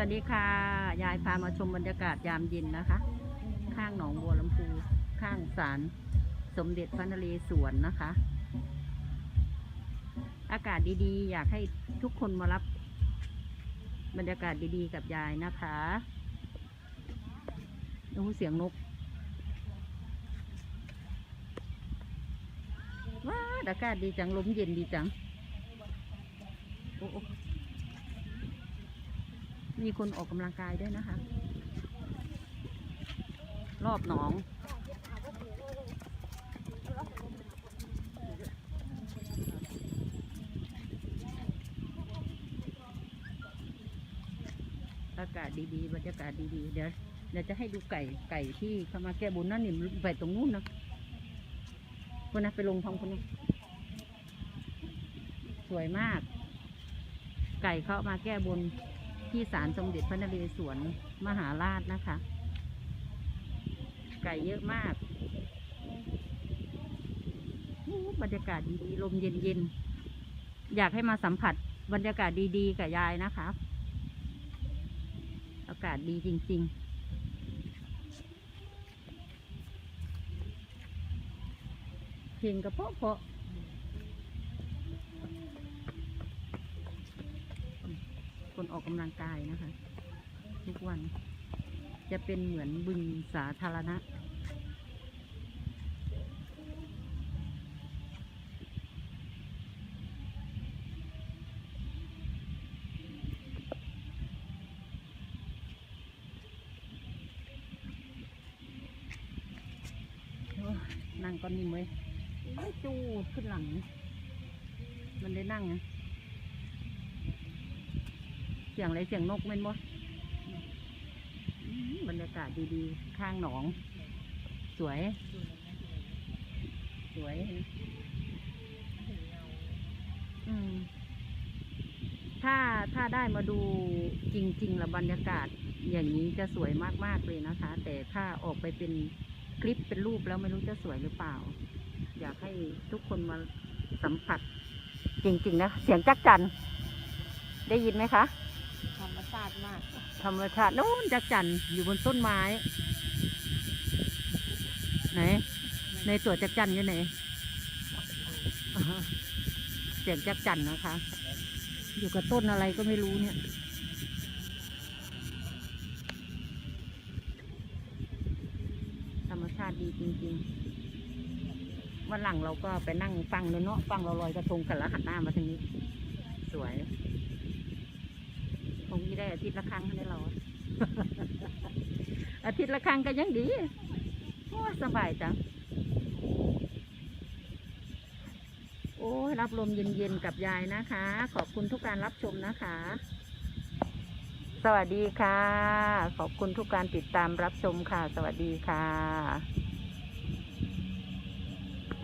วัสดีค่ะ ยายพามาชมบรรยากาศยามเย็นนะคะ ข้างหนองบัวลำพู ข้างศาลสมเด็จพระนเรศวรนะคะ อากาศดีๆ อยากให้ทุกคนมารับบรรยากาศดีๆ กับยายนะคะโอ้เสียงนกว้าอากาศดีจังลมเย็นดีจังโอ้ มีคนออกกำลังกายด้วยนะคะ รอบหนอง อากาศดีๆ บรรยากาศดีๆ เดี๋ยวเดี๋ยวจะให้ดูไก่ไก่ที่เขามาแก้บนนั่นนี่ไปตรงนู้นนะคนนะไปลงทองคนนี้สวยมาก ไก่เขามาแก้บน ที่ศาลสมเด็จพระนเรศวรมหาราชนะคะ ไก่เยอะมากบรรยากาศดีๆ ลมเย็นๆ อยากให้มาสัมผัสบรรยากาศดีๆ กับยายนะคะ อากาศดีจริง ๆเพลงกระเพาะเพาะ คนออกกำลังกายนะคะ ทุกวัน จะเป็นเหมือนบึงสาธารณะ นั่งก็นิ่มเว้ยจูดขึ้นหลัง มันได้นั่งไง สียงอะไรเสียงนกแม่นบ่บรรยากาศดีๆ ข้างหนอง สวย สวยถ้าถ้าได้มาดูจริงๆแล้วบรรยากาศอย่างนี้จะสวยมากๆเลยนะคะ แต่ถ้าออกไปเป็นคลิปเป็นรูปแล้วไม่รู้จะสวยหรือเปล่า อยากให้ทุกคนมาสัมผัสจริงๆนะ เสียงจักจันได้ยินไหมคะาติมากธรรมชาติโน้นจักจันอยู่บนต้นไม้ ไหน ในตัวจักจันอยู่ไหนอ่าฮะเสียงจักจันนะคะ อยู่กับต้นอะไรก็ไม่รู้เนี่ย ธรรมชาติดีจริงๆวันหลังเราก็ไปนั่งฟังเลยเนาะฟังเราลอยกระทงกันแล้วหันหน้ามาทางนี้ สวย ได้อาทิตย์ละครั้งให้เราอาทิตย์ละครั้งก็ยังดีโอ้สบายจัง โอ้รับลมเย็นๆกับยายนะคะ ขอบคุณทุกการรับชมนะคะ สวัสดีค่ะ ขอบคุณทุกการติดตามรับชมค่ะ สวัสดีค่ะ